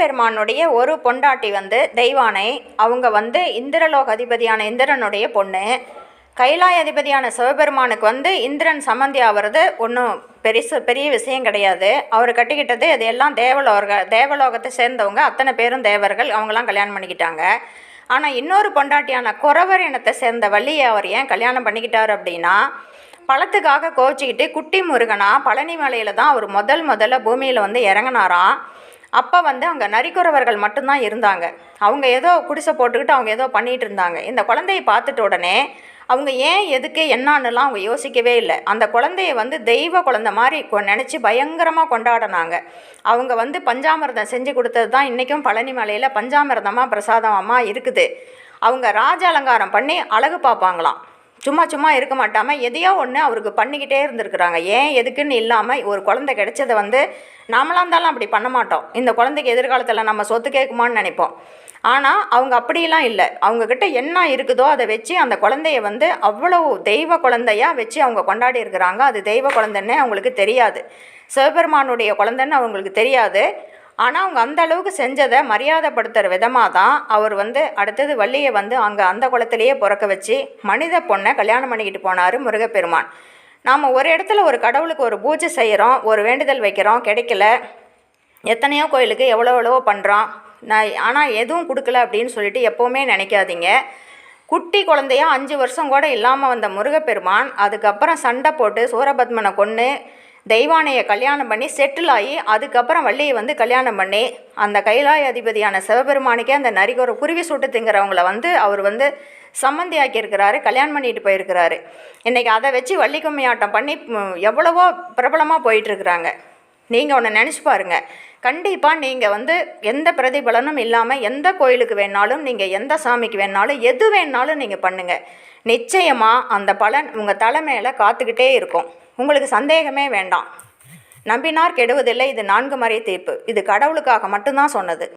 சிவபெருமானுடைய ஒரு பொண்டாட்டி வந்து தெய்வானை அவங்க வந்து இந்திரலோக அதிபதியான இந்திரனுடைய பொண்ணு. கைலாய அதிபதியான சிவபெருமானுக்கு வந்து இந்திரன் சம்மந்தி ஆகிறது ஒன்றும் பெருசு பெரிய விஷயம் கிடையாது. அவர் கட்டிக்கிட்டது அது எல்லாம் தேவலோக தேவலோகத்தை சேர்ந்தவங்க அத்தனை பேரும் தேவர்கள் அவங்களாம் கல்யாணம் பண்ணிக்கிட்டாங்க. ஆனால் இன்னொரு பொண்டாட்டியான குறவர் இனத்தை சேர்ந்த வள்ளியை அவர் ஏன் கல்யாணம் பண்ணிக்கிட்டார் அப்படின்னா பழத்துக்காக கோச்சிக்கிட்டு குட்டி முருகனா பழனி மலையில் தான் அவர் முதல் முதல்ல பூமியில் வந்து இறங்குனாராம். அப்போ வந்து அங்கே நரிக்குறவர்கள் மட்டும்தான் இருந்தாங்க. அவங்க ஏதோ குடிசை போட்டுக்கிட்டு அவங்க ஏதோ பண்ணிகிட்டு இருந்தாங்க. இந்த குழந்தையை பார்த்துட்ட உடனே அவங்க ஏன் எதுக்கு என்னான்னுலாம் அவங்க யோசிக்கவே இல்லை. அந்த குழந்தைய வந்து தெய்வ குழந்தை மாதிரி கொ- நினச்சி பயங்கரமாக கொண்டாடினாங்க. அவங்க வந்து பஞ்சாமிர்தம் செஞ்சு கொடுத்தது தான் இன்றைக்கும் பழனி மலையில் பஞ்சாமிர்தமாக பிரசாதமாக இருக்குது. அவங்க ராஜ அலங்காரம் பண்ணி அழகு பார்ப்பாங்களாம். சும்மா சும்மா இருக்க மாட்டாமல் எதையோ ஒன்று அவருக்கு பண்ணிக்கிட்டே இருந்திருக்கிறாங்க. ஏன் எதுக்குன்னு இல்லாமல் ஒரு குழந்தை கிடைச்சதை வந்து நாமளாக இருந்தாலும் அப்படி பண்ண மாட்டோம். இந்த குழந்தைக்கு எதிர்காலத்தில் நம்ம சொத்து கேட்குமான்னு நினைப்போம். ஆனால் அவங்க அப்படிலாம் இல்லை. அவங்கக்கிட்ட என்ன இருக்குதோ அதை வச்சு அந்த குழந்தைய வந்து அவ்வளவு தெய்வ குழந்தையாக வச்சு அவங்க கொண்டாடி இருக்கிறாங்க. அது தெய்வ குழந்தைன்னு அவங்களுக்கு தெரியாது. சிவபெருமானுடைய குழந்தைன்னு அவங்களுக்கு தெரியாது. ஆனால் அவங்க அந்த அளவுக்கு செஞ்சதை மரியாதைப்படுத்துகிற விதமாக தான் அவர் வந்து அடுத்தது வள்ளியை வந்து அங்கே அந்த குளத்திலேயே பிறக்க வச்சு மனித பொண்ணை கல்யாணம் பண்ணிக்கிட்டு போனார் முருகப்பெருமான். நாம் ஒரு இடத்துல ஒரு கடவுளுக்கு ஒரு பூஜை செய்கிறோம் ஒரு வேண்டுதல் வைக்கிறோம் கிடைக்கல. எத்தனையோ கோயிலுக்கு எவ்வளோ எவ்வளவோ பண்ணுறோம் நான் ஆனால் எதுவும் கொடுக்கல அப்படின்னு சொல்லிட்டு எப்போவுமே நினைக்காதீங்க. குட்டி குழந்தையா அஞ்சு வருஷம் கூட இல்லாமல் வந்த முருகப்பெருமான் அதுக்கப்புறம் சண்டை போட்டு சூரபத்மனை கொன்று தெய்வானையை கல்யாணம் பண்ணி செட்டில் ஆகி அதுக்கப்புறம் வள்ளியை வந்து கல்யாணம் பண்ணி அந்த கைலாய அதிபதியான சிவபெருமானுக்கே அந்த நரிகொரு குருவி சுட்டு திங்கிறவங்கள வந்து அவர் வந்து சம்மந்தி ஆக்கியிருக்கிறாரு கல்யாணம் பண்ணிட்டு போயிருக்கிறாரு. இன்றைக்கி அதை வச்சு வள்ளி ஆட்டம் பண்ணி எவ்வளவோ பிரபலமாக போயிட்டுருக்குறாங்க நீங்கள் ஒன்று நினச்சி பாருங்க. கண்டிப்பாக நீங்கள் வந்து எந்த பிரதிபலனும் இல்லாமல் எந்த கோயிலுக்கு வேணாலும் நீங்கள் எந்த சாமிக்கு வேணாலும் எது வேணாலும் நீங்கள் பண்ணுங்கள் நிச்சயமாக அந்த பலன் உங்கள் தலை மேலே காத்துக்கிட்டே இருக்கும். உங்களுக்கு சந்தேகமே வேண்டாம். நம்பினார் கெடுவதில்லை இது நான்கு மறை தீர்ப்பு. இது கடவுளுக்காக மட்டும்தான் சொன்னது.